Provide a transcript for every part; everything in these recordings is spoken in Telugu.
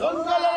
దొంగల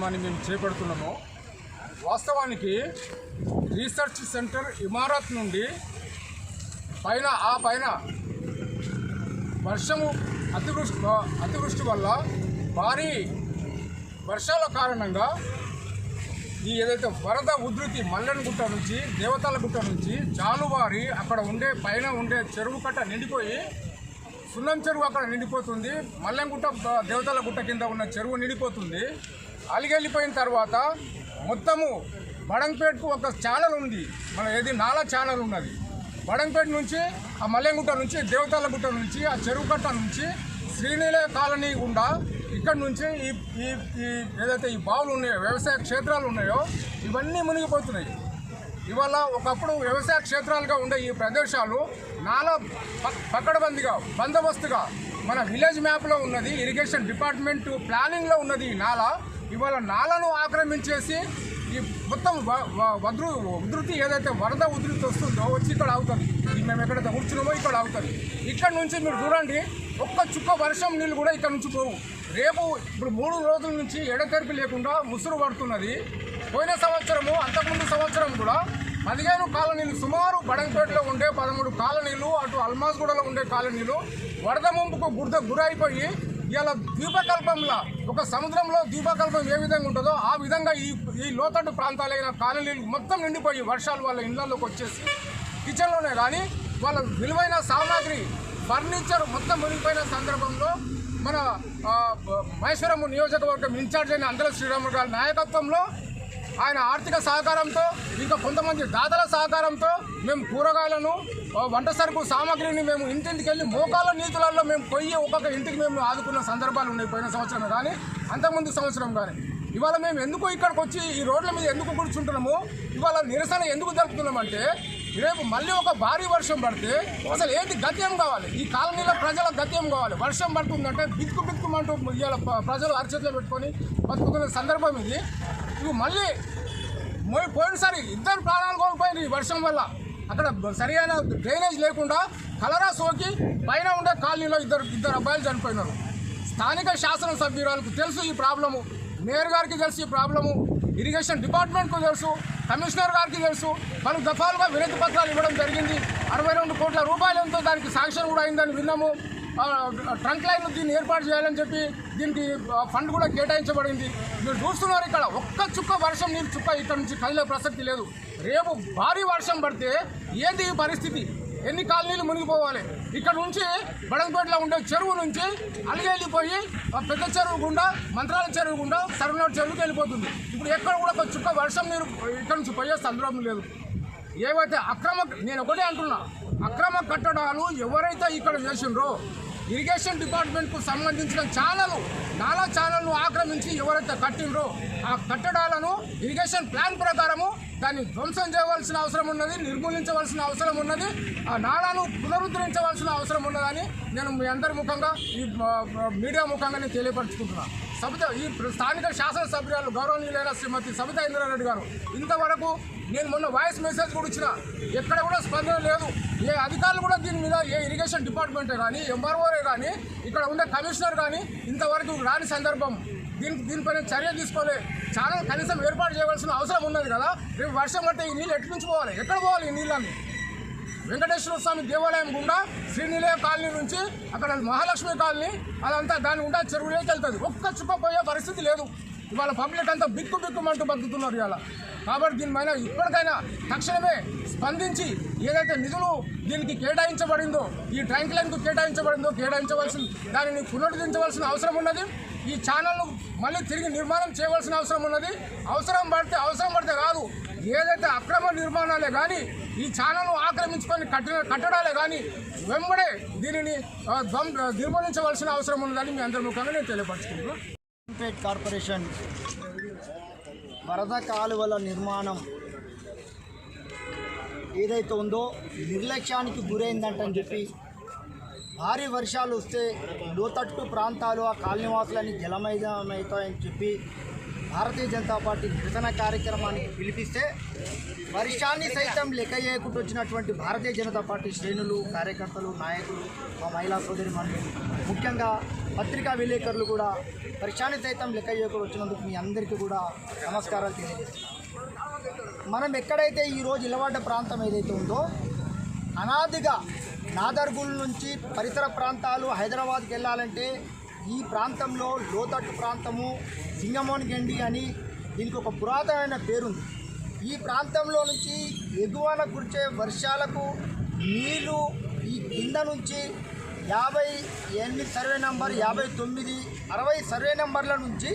కార్యక్రమాన్ని మేము చేపడుతున్నాము. వాస్తవానికి రీసెర్చ్ సెంటర్ ఇమారత్ నుండి పైన ఆ పైన వర్షము అతివృష్టి అతివృష్టి వల్ల భారీ వర్షాల కారణంగా ఈ ఏదైతే వరద ఉధృతి మల్లెన గుట్ట నుంచి దేవతల గుట్ట నుంచి జాలువారి అక్కడ ఉండే పైన ఉండే చెరువు కట్ట నిండిపోయి సున్నం చెరువు అక్కడ నిండిపోతుంది. మల్లెంగుట్ట బ- దేవతల గుట్ట కింద ఉన్న చెరువు నిండిపోతుంది. అలిగెళ్ళిపోయిన తర్వాత మొత్తము బడంపేటకు ఒక ఛానల్ ఉంది. మన ఏది నాలా ఛానల్ ఉన్నది. బడంపేట నుంచి ఆ మల్లెంగుట్ట నుంచి దేవతల గుట్ట నుంచి ఆ చెరువు కట్ట నుంచి శ్రీనీల కాలనీ గుండా ఇక్కడ నుంచి ఈ ఈ ఈ ఏదైతే ఈ బావులు ఉన్నాయో వ్యవసాయ క్షేత్రాలు ఉన్నాయో ఇవన్నీ మునిగిపోతున్నాయి. ఇవాళ ఒకప్పుడు వ్యవసాయ క్షేత్రాలుగా ఉండే ఈ ప్రదేశాలు నాలా పక్కడబందిగా బందోబస్తుగా మన విలేజ్ మ్యాప్లో ఉన్నది ఇరిగేషన్ డిపార్ట్మెంట్ ప్లానింగ్లో ఉన్నది ఈ నాలా. ఇవాళ నాలను ఆక్రమించేసి ఈ మొత్తం వ- వదృ ఉధృతి ఏదైతే వరద ఉధృతి వస్తుందో వచ్చి ఇక్కడ అవుతుంది ఇది మేము ఎక్కడైతే కూర్చున్నామో ఇక్కడ అవుతుంది ఇక్కడ నుంచి మీరు చూడండి ఒక్క చుక్క వర్షం నీళ్ళు కూడా ఇక్కడ నుంచి పోవు. రేపు ఇప్పుడు మూడు రోజుల నుంచి ఎడతెరిపి లేకుండా ముసురు పడుతున్నది. పోయిన సంవత్సరము అంతకుముందు సంవత్సరం కూడా పదిహేను కాలనీలు సుమారు బడంపేటలో ఉండే పదమూడు కాలనీలు అటు అల్మాజ్గూడలో ఉండే కాలనీలు వరద ముంపుకు గుర్ద గురైపోయి ఇలా ద్వీపకల్పంలా ఒక సముద్రంలో ద్వీపకల్పం ఏ విధంగా ఉంటుందో ఆ విధంగా ఈ ఈ లోతట్టు ప్రాంతాలైన కాలనీలు మొత్తం నిండిపోయి వర్షాలు వాళ్ళ ఇళ్ళలోకి వచ్చేసి కిచెన్లోనే కానీ వాళ్ళ విలువైన సామాగ్రి ఫర్నిచర్ మొత్తం మునిగిపోయిన సందర్భంలో మన మహేశ్వరం నియోజకవర్గం ఇన్ఛార్జ్ అయిన అందల శ్రీరాములు గారి నాయకత్వంలో ఆయన ఆర్థిక సహకారంతో ఇంకా కొంతమంది దాతల సహకారంతో మేము కూరగాయలను వంట సరుకు సామాగ్రిని మేము ఇంటింటికి వెళ్ళి మోకాల నీతులలో మేము పొయ్యి ఒక్కొక్క ఇంటికి మేము ఆదుకున్న సందర్భాలు ఉన్నాయి పోయిన సంవత్సరం కానీ అంతకుముందు సంవత్సరం కానీ. ఇవాళ మేము ఎందుకు ఇక్కడికి వచ్చి ఈ రోడ్ల మీద ఎందుకు కూర్చుంటున్నాము? ఇవాళ నిరసన ఎందుకు జరుపుతున్నామంటే రేపు మళ్ళీ ఒక భారీ వర్షం పడితే అసలు ఏంటి గత్యం కావాలి? ఈ కాలనీలో ప్రజల గత్యం కావాలి? వర్షం పడుతుందంటే బిక్కు బిక్కుమంటూ ఇవాళ ప్రజలు అరచేతిలో పెట్టుకొని బతుకుతున్న సందర్భం ఇది. ఇవి మళ్ళీ పోయినసారి ఇద్దరు ప్రాణాలు కోల్పోయింది ఈ వర్షం వల్ల. అక్కడ సరైన డ్రైనేజ్ లేకుండా కలరా సోకి పైన ఉండే కాలనీలో ఇద్దరు ఇద్దరు అబ్బాయిలు చనిపోయినారు. స్థానిక శాసనసభ్యురాలకు తెలుసు ఈ ప్రాబ్లము. మేయర్ గారికి తెలుసు ఈ ప్రాబ్లము. ఇరిగేషన్ డిపార్ట్మెంట్కు తెలుసు. కమిషనర్ గారికి తెలుసు. పలు దఫాలుగా వినతి పత్రాలు ఇవ్వడం జరిగింది. అరవై రెండు కోట్ల రూపాయలు ఎంతో దానికి శాంక్షన్ కూడా అయిందని విన్నాము. ట్రంక్ లైన్ దీన్ని ఏర్పాటు చేయాలని చెప్పి దీనికి ఫండ్ కూడా కేటాయించబడింది. మీరు చూస్తున్నారు ఇక్కడ ఒక్క చుక్క వర్షం నీరు చుక్క ఇక్కడ నుంచి కదిలే ప్రసక్తి లేదు. రేపు భారీ వర్షం పడితే ఏంది ఈ పరిస్థితి? ఎన్ని కాలనీలు మునిగిపోవాలి? ఇక్కడ నుంచి బడంపేటలో ఉండే చెరువు నుంచి అలిగెళ్ళిపోయి ఆ పెద్ద చెరువు గుండా మంత్రాల చెరువు గుండా సర్వనాడు చెరువుకి వెళ్ళిపోతుంది. ఇప్పుడు ఎక్కడ కూడా ఒక చుక్క వర్షం నీరు ఇక్కడ నుంచి పోయే సందర్భం లేదు. ఏవైతే అక్రమ నేను ఒకటే అంటున్నా అక్రమ కట్టడాలు ఎవరైతే ఇక్కడ చేసిండ్రో ఇరిగేషన్ డిపార్ట్మెంట్కు సంబంధించిన ఛానల్ నాలా ఛానల్ను ఆక్రమించి ఎవరైతే కట్టిండ్రో ఆ కట్టడాలను ఇరిగేషన్ ప్లాన్ ప్రకారము దాన్ని ధ్వంసం చేయవలసిన అవసరం ఉన్నది నిర్మూలించవలసిన అవసరం ఉన్నది ఆ నాడాను పునరుద్ధరించవలసిన అవసరం ఉన్నదని నేను మీ అందరి ముఖంగా ఈ మీడియా ముఖంగా నేను తెలియపరచుకుంటున్నాను సబిత ఈ స్థానిక శాసనసభ్యురాలు గౌరవనీయులైన శ్రీమతి సబిత ఇంద్రారెడ్డి గారు ఇంతవరకు నేను మొన్న వాయిస్ మెసేజ్ కూడా ఇచ్చిన ఎక్కడ కూడా స్పందన లేదు ఏ అధికారులు కూడా దీని మీద ఏ ఇరిగేషన్ డిపార్ట్మెంటే కానీ ఎంఆర్ఓరే కానీ ఇక్కడ ఉండే కమిషనర్ కానీ ఇంతవరకు రాని సందర్భం. దీనికి దీనిపైన చర్య తీసుకోలే చాలా కనీసం ఏర్పాటు చేయవలసిన అవసరం ఉన్నది కదా. రేపు వర్షం పడితే ఈ నీళ్ళు ఎట్టు నుంచి పోవాలి? ఎక్కడ పోవాలి ఈ నీళ్ళని వెంకటేశ్వర స్వామి దేవాలయం గుండా శ్రీనిలయ కాలనీ నుంచి అక్కడ మహాలక్ష్మి కాలనీ అదంతా దాని గుండా చెరువులోకి వెళ్తుంది. ఒక్క చుక్క పోయే పరిస్థితి లేదు. ఇవాళ పబ్లిక్ అంతా బిక్కు బిక్కుమంటూ బతుకుతున్నారు ఇవాళ. కాబట్టి దీనిపైన ఇప్పటికైనా తక్షణమే స్పందించి ఏదైతే నిధులు దీనికి కేటాయించబడిందో ఈ ట్యాంక్ లైన్కు కేటాయించబడిందో కేటాయించవలసిన దానిని పునరుద్ధరించవలసిన అవసరం ఉన్నది. ఈ ఛానల్ను మళ్ళీ తిరిగి నిర్మాణం చేయవలసిన అవసరం ఉన్నది. అవసరం పడితే అవసరం పడితే కాదు ఏదైతే అక్రమ నిర్మాణాలే కానీ ఈ ఛానల్ను ఆక్రమించుకొని కట్టిన కట్టడాలే కానీ వెంబడే దీనిని ధ్వం- నిర్మూలించవలసిన అవసరం ఉన్నదని మీ అందరి ముఖంగా నేను తెలియపరచుకుంటున్నాను పేట్ కార్పొరేషన్ వరద కాలువల నిర్మాణం ఏదైతే ఉందో నిర్లక్ష్యానికి గురైందంటని చెప్పి భారీ వర్షాలు వస్తే లోతట్టు ప్రాంతాలు ఆ కాలనీవాసులని జలమయమవుతాయని చెప్పి భారతీయ జనతా పార్టీ నిరసన కార్యక్రమాన్ని పిలిపిస్తే వర్షాన్ని సైతం లెక్క చేయకుండా వచ్చినటువంటి భారతీయ జనతా పార్టీ శ్రేణులు కార్యకర్తలు నాయకులు మా మహిళా సోదరి ముఖ్యంగా పత్రికా విలేకరులు కూడా వర్షాన్ని సైతం లెక్క చేయకుండా వచ్చినందుకు మీ అందరికీ కూడా నమస్కారాలు తెలియజేస్తున్నాం మనం ఎక్కడైతే ఈరోజు ఇలవాడ ప్రాంతం ఏదైతే ఉందో అనాదిగా నాదర్గుల్ నుంచి పరిసర ప్రాంతాలు హైదరాబాద్కి వెళ్ళాలంటే ఈ ప్రాంతంలో లోతట్టు ప్రాంతము సింగమోన్ గండి అని దీనికి ఒక పురాతనమైన పేరుంది. ఈ ప్రాంతంలో నుంచి ఎగువన కురిచే వర్షాలకు నీళ్ళు ఈ కింద నుంచి యాభై ఎనిమిది సర్వే నంబర్ యాభై తొమ్మిది అరవై సర్వే నంబర్ల నుంచి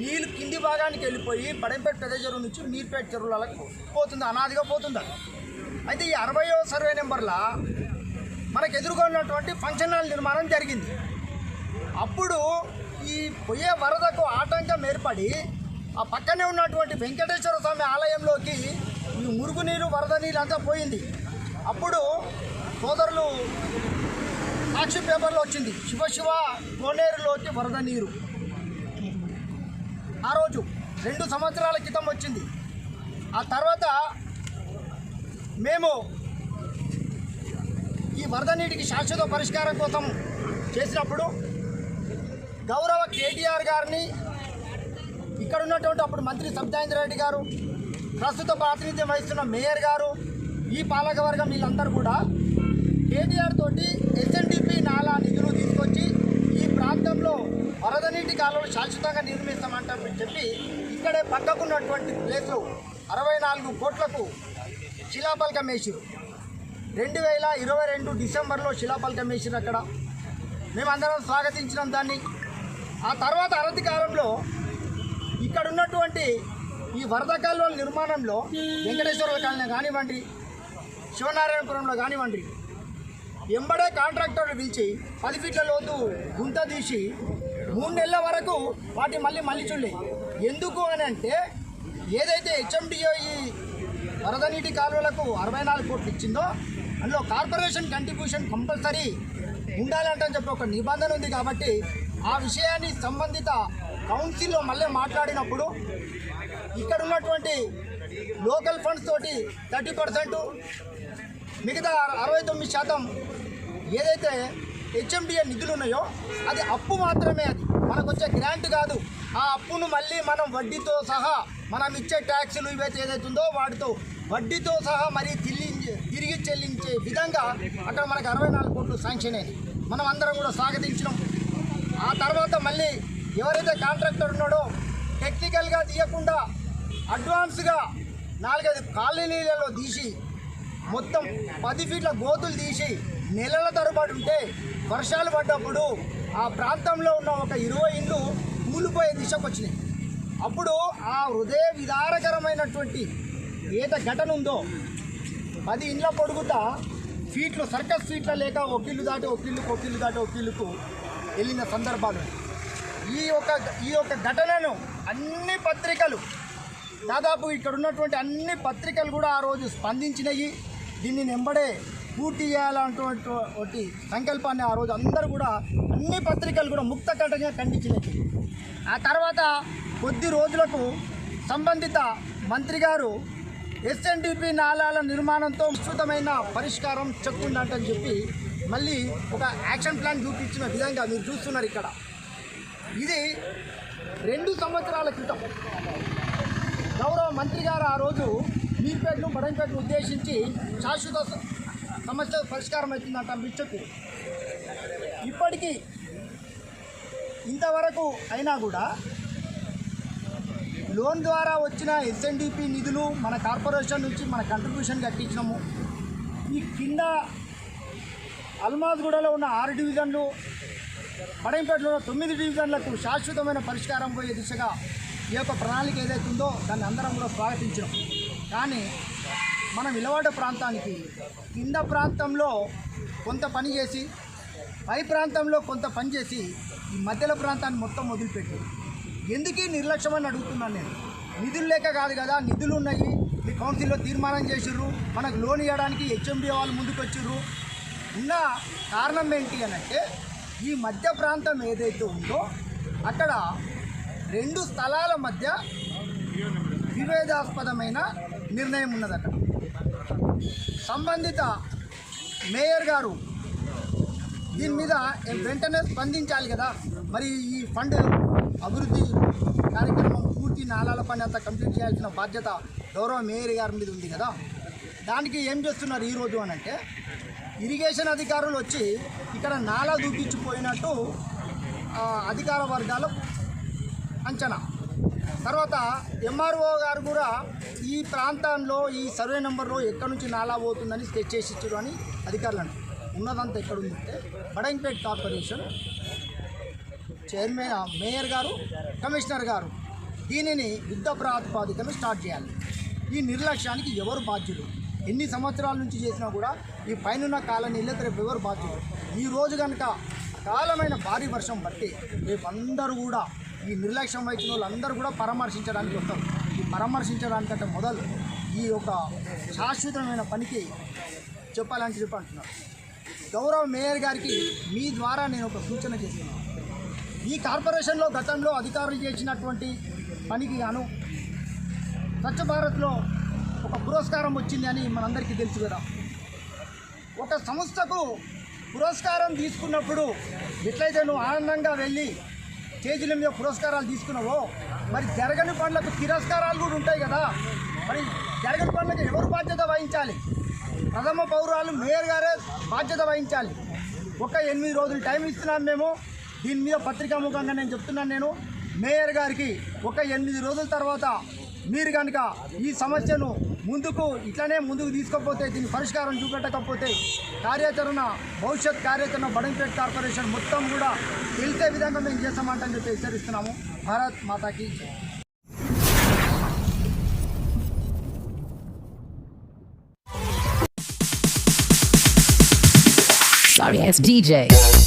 నీళ్ళు కింది భాగానికి వెళ్ళిపోయి బడంపేట పెద్ద చెరువు నుంచి మీర్పేట చెరువులకు పోతుంది అనాదిగా పోతుంది. అయితే ఈ అరవయో సర్వే నెంబర్ల మనకు ఎదురుగా ఉన్నటువంటి ఫంక్షన్ హాల్ నిర్మాణం జరిగింది. అప్పుడు ఈ పొయ్యే వరదకు ఆటంకం ఏర్పడి ఆ పక్కనే ఉన్నటువంటి వెంకటేశ్వర స్వామి ఆలయంలోకి ఈ మురుగునీరు వరద నీరు అంతా పోయింది. అప్పుడు సోదరులు సాక్షి పేపర్లో వచ్చింది శివ శివ కోనేరులోకి వరద నీరు. ఆ రోజు రెండు సంవత్సరాల క్రితం వచ్చింది. ఆ తర్వాత మేము ఈ వరద నీటికి శాశ్వత పరిష్కారం కోసం చేసినప్పుడు గౌరవ కేటీఆర్ గారిని ఇక్కడ ఉన్నటువంటి అప్పుడు మంత్రి సబితాయింద్ర రెడ్డి గారు ప్రస్తుత ప్రాతినిధ్యం వహిస్తున్న మేయర్ గారు ఈ పాలకవర్గం వీళ్ళందరూ కూడా కేటీఆర్ తోటి ఎస్ఎన్డిపి నాలా నిధులు తీసుకొచ్చి ఈ ప్రాంతంలో వరద నీటి కాలువలు శాశ్వతంగా నిర్మిస్తామంటామని చెప్పి ఇక్కడే పక్కకున్నటువంటి ప్లేసులు అరవై నాలుగు కోట్లకు శిలాపలకం వేసిరు రెండు వేల ఇరవై రెండు డిసెంబర్లో శిలాపలకం వేసిన అక్కడ. మేమందరం స్వాగతించినాం దాన్ని. ఆ తర్వాత అరతి కాలంలో ఇక్కడ ఉన్నటువంటి ఈ వరద కాలువల నిర్మాణంలో వెంకటేశ్వర కాలనీ కానివ్వండి శివనారాయణపురంలో కానివ్వండి ఎంబడే కాంట్రాక్టర్లు పిలిచి పది ఫీట్ల లోతు గుంత తీసి మూడు నెలల వరకు వాటి మళ్ళీ మళ్ళీ చూడలే ఎందుకు అని అంటే ఏదైతే హెచ్ఎండిఓ ఈ వరద నీటి కాలువలకు అరవై నాలుగు కోట్లు ఇచ్చిందో అందులో కార్పొరేషన్ కంట్రిబ్యూషన్ కంపల్సరీ ఉండాలంటని చెప్పి ఒక నిబంధన ఉంది కాబట్టి ఆ విషయాన్ని సంబంధిత కౌన్సిల్లో మళ్ళీ మాట్లాడినప్పుడు ఇక్కడ ఉన్నటువంటి లోకల్ ఫండ్స్ తోటి థర్టీ పర్సెంట్ మిగతా అరవై తొమ్మిది శాతం ఏదైతే హెచ్ఎండిఏ నిధులు ఉన్నాయో అది అప్పు మాత్రమే అది. మనకు వచ్చే గ్రాంట్ కాదు. ఆ అప్పును మళ్ళీ మనం వడ్డీతో సహా మనం ఇచ్చే ట్యాక్సులు ఇవైతే ఏదైతే ఉందో వాటితో వడ్డీతో సహా మరి తిరిగి తిరిగి చెల్లించే విధంగా అక్కడ మనకు అరవై నాలుగు కోట్లు శాంక్షన్ అయింది. మనం అందరం కూడా స్వాగతించినాం. ఆ తర్వాత మళ్ళీ ఎవరైతే కాంట్రాక్టర్ ఉన్నాడో టెక్నికల్గా తీయకుండా అడ్వాన్స్గా నాలుగైదు కాలనీలలో తీసి మొత్తం పది ఫీట్ల గోతులు తీసి నెలల తరబడి ఉంటే వర్షాలు పడ్డప్పుడు ఆ ప్రాంతంలో ఉన్న ఒక ఇరవై ఇండ్లు కూలిపోయే దిశకు వచ్చినాయి. అప్పుడు ఆ హృదయ విదారకరమైనటువంటి ఏద ఘటన ఉందో పది ఇండ్ల పొడుగుతా సీట్లు సర్కస్ సీట్ల లేక ఒకిల్లు దాటి ఒకిల్లుకు ఒకిల్లు దాటి ఒకిల్లుకు వెళ్ళిన సందర్భాలు. ఈ యొక్క ఈ యొక్క ఘటనను అన్ని పత్రికలు దాదాపు ఇక్కడ ఉన్నటువంటి అన్ని పత్రికలు కూడా ఆ రోజు స్పందించినాయి. దీన్ని వెంబడే పూర్తి చేయాలన్నటువంటి సంకల్పాన్ని ఆ రోజు అందరూ కూడా అన్ని పత్రికలు కూడా ముక్త ఖండించినవి ఆ తర్వాత కొద్ది రోజులకు సంబంధిత మంత్రి గారు ఎస్ఎన్డిపి నాలాల నిర్మాణంతో విస్తృతమైన పరిష్కారం చెక్కుందంటని చెప్పి మళ్ళీ ఒక యాక్షన్ ప్లాన్ చూపించిన విధంగా మీరు చూస్తున్నారు ఇక్కడ. ఇది రెండు సంవత్సరాల క్రితం గౌరవ మంత్రి గారు ఆ రోజు మీర్పేటను బడంపేటను ఉద్దేశించి శాశ్వత సమస్య పరిష్కారం అవుతుందంట మిచ్చకు ఇప్పటికీ ఇంతవరకు అయినా కూడా లోన్ ద్వారా వచ్చిన ఎస్ఎన్డిపి నిధులు మన కార్పొరేషన్ నుంచి మన కంట్రిబ్యూషన్ కట్టించినాము. ఈ కింద అల్మాజ్గూడలో ఉన్న ఆరు డివిజన్లు పడంపేటలో ఉన్న తొమ్మిది డివిజన్లకు శాశ్వతమైన పరిష్కారం పోయే దిశగా ఈ యొక్క ప్రణాళిక ఏదైతే ఉందో దాన్ని అందరం కూడా స్వాగతించడం కానీ మన విలవాడ ప్రాంతానికి కింద ప్రాంతంలో కొంత పని చేసి పై ప్రాంతంలో కొంత పని చేసి ఈ మధ్యలో ప్రాంతాన్ని మొత్తం వదిలిపెట్టి ఎందుకు నిర్లక్ష్యం అని అడుగుతున్నాను నేను? నిధులు లేక కాదు కదా నిధులు ఉన్నాయి. ఈ కౌన్సిల్లో తీర్మానం చేసిర్రు. మనకు లోన్ ఇవ్వడానికి హెచ్ఎండి వాళ్ళు ముందుకు వచ్చిర్రు ఉన్న కారణం ఏంటి అని అంటే ఈ మధ్య ప్రాంతం ఏదైతే ఉందో అక్కడ రెండు స్థలాల మధ్య వివేదాస్పదమైన నిర్ణయం ఉన్నది అక్కడ సంబంధిత మేయర్ గారు దీని మీద వెంటనే స్పందించాలి కదా. మరి ఈ ఫండ్ అభివృద్ధి కార్యక్రమం పూర్తి నాలాల పని అంతా కంప్లీట్ చేయాల్సిన బాధ్యత గౌరవ మేయర్ గారి మీద ఉంది కదా. దానికి ఏం చేస్తున్నారు ఈరోజు అని అంటే ఇరిగేషన్ అధికారులు వచ్చి ఇక్కడ నాలా దూపించిపోయినట్టు అధికార వర్గాలు అంచనా. తర్వాత ఎంఆర్ఓ గారు కూడా ఈ ప్రాంతంలో ఈ సర్వే నెంబర్లో ఎక్కడి నుంచి నాలా పోతుందని స్కెచ్ చేసి ఇచ్చారు అని అధికారులు అంటారు ఉన్నదంతా ఎక్కడుందంటే బడంపేట్ కార్పొరేషన్ చైర్మన్ మేయర్ గారు కమిషనర్ గారు దీనిని యుద్ధ ప్రాతిపాదికను స్టార్ట్ చేయాలి. ఈ నిర్లక్ష్యానికి ఎవరు బాధ్యులు? ఎన్ని సంవత్సరాల నుంచి చేసినా కూడా ఈ పైనున్న కాలనీళ్ళ రేపు ఎవరు బాధ్యులు? ఈ రోజు కనుక కాలమైన భారీ వర్షం బట్టి రేపు అందరూ కూడా ఈ నిర్లక్ష్యం వహించిన వాళ్ళందరూ కూడా పరామర్శించడానికి వస్తారు. ఈ పరామర్శించడానికంటే మొదలు ఈ యొక్క శాశ్వతమైన పనికి చెప్పాలని చెప్పి అంటున్నారు గౌరవ మేయర్ గారికి మీ ద్వారా నేను ఒక సూచన చేస్తున్నాను. ఈ కార్పొరేషన్లో గతంలో అధికారులు చేసినటువంటి పనికి గాను స్వచ్ఛ భారత్లో ఒక పురస్కారం వచ్చింది అని మనందరికీ తెలుసు కదా. ఒక సంస్థకు పురస్కారం తీసుకున్నప్పుడు ఎట్లయితే నువ్వు ఆనందంగా వెళ్ళి స్టేజీల మీద పురస్కారాలు తీసుకున్నావో మరి జరగని పనులకు తిరస్కారాలు కూడా ఉంటాయి కదా. మరి జరగని పనులకు ఎవరు బాధ్యత వహించాలి? ప్రథమ పౌరాలు మేయర్ గారే బాధ్యత వహించాలి. ఒక ఎనిమిది రోజులు టైం ఇస్తున్నాం మేము. దీని మీద పత్రికాముఖంగా నేను చెప్తున్నాను నేను మేయర్ గారికి ఒక ఎనిమిది రోజుల తర్వాత మీరు కనుక ఈ సమస్యను ముందుకు ఇట్లనే ముందుకు తీసుకోకపోతే దీని పరిష్కారం చూపెట్టకపోతే కార్యాచరణ భవిష్యత్ కార్యాచరణ బడంపేట్ కార్పొరేషన్ మొత్తం కూడా తెలిసే విధంగా మేము చేస్తామంటని చెప్పి హెచ్చరిస్తున్నాము భారత్ మాతాకి జై. Sorry, DJ.